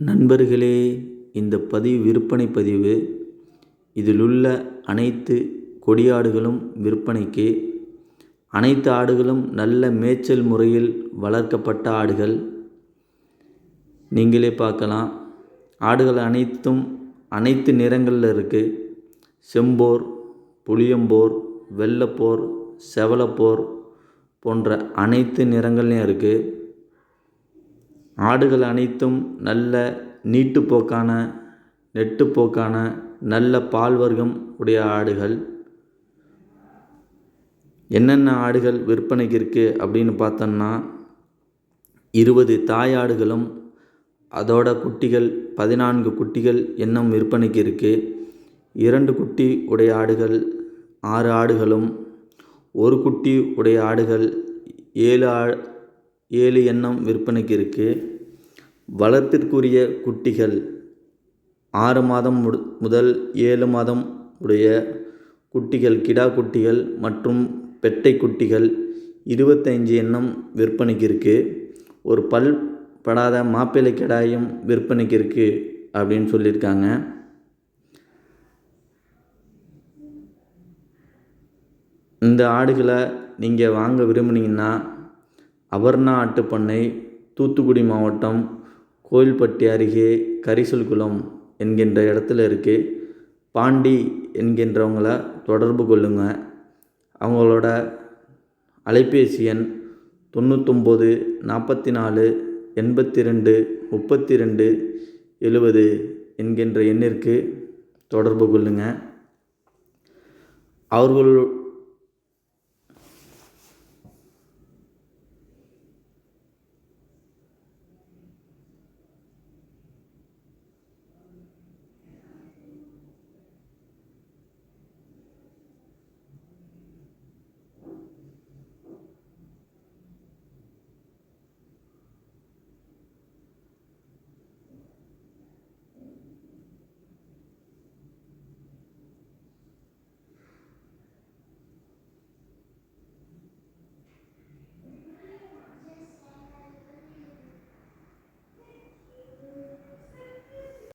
நண்பர்களே இந்த பதிவு விற்பனை பதிவு. இதிலுள்ள அனைத்து கொடியாடுகளும் விற்பனைக்கு. அனைத்து ஆடுகளும் நல்ல மேய்ச்சல் முறையில் வளர்க்கப்பட்ட ஆடுகள். நீங்களே பார்க்கலாம். ஆடுகள் அனைத்தும் அனைத்து நிறங்களில் இருக்குது செம்போர் புளியம்போர் வெள்ளைப்போர் செவலப்போர் போன்ற அனைத்து நிறங்கள்லையும் இருக்குது ஆடுகள் அனைத்தும் நல்ல நீட்டுப்போக்கான நெட்டுப்போக்கான நல்ல பால் வர்க்கம் உடைய ஆடுகள். என்னென்ன ஆடுகள் விற்பனைக்கு இருக்குது அப்படின்னு பார்த்தோம்னா இருபது தாய் ஆடுகளும் அதோட குட்டிகள் பதினான்கு குட்டிகள் இன்னும் விற்பனைக்கு இருக்குது இரண்டு குட்டி உடைய ஆடுகள் ஆறு ஆடுகளும் ஒரு குட்டி உடைய ஆடுகள் ஏழு ஆ ஏழு எண்ணம் விற்பனைக்கு இருக்குது வளர்ப்பிற்குரிய குட்டிகள் ஆறு மாதம் முடு முதல் ஏழு மாதம் உடைய குட்டிகள் கிடா குட்டிகள் மற்றும் பெட்டை குட்டிகள் இருபத்தஞ்சி எண்ணம் விற்பனைக்கு இருக்குது ஒரு பல் படாத மாப்பிள்ளை கிடாயும் விற்பனைக்கு இருக்குது அப்படின்னு சொல்லியிருக்காங்க. இந்த ஆடுகளை நீங்கள் வாங்க விரும்புனீங்கன்னா அபர்ணா ஆட்டுப்பண்ணை தூத்துக்குடி மாவட்டம் கோயில்பட்டி அருகே கரிசல்குளம் என்கின்ற இடத்துல இருக்குது பாண்டி என்கின்றவங்கள தொடர்பு கொள்ளுங்கள் அவங்களோட அலைபேசி எண் தொண்ணூத்தொம்பது நாற்பத்தி நாலு எண்பத்தி ரெண்டு முப்பத்தி ரெண்டு எழுவது என்கின்ற எண்ணிற்கு தொடர்பு கொள்ளுங்கள் அவர்கள்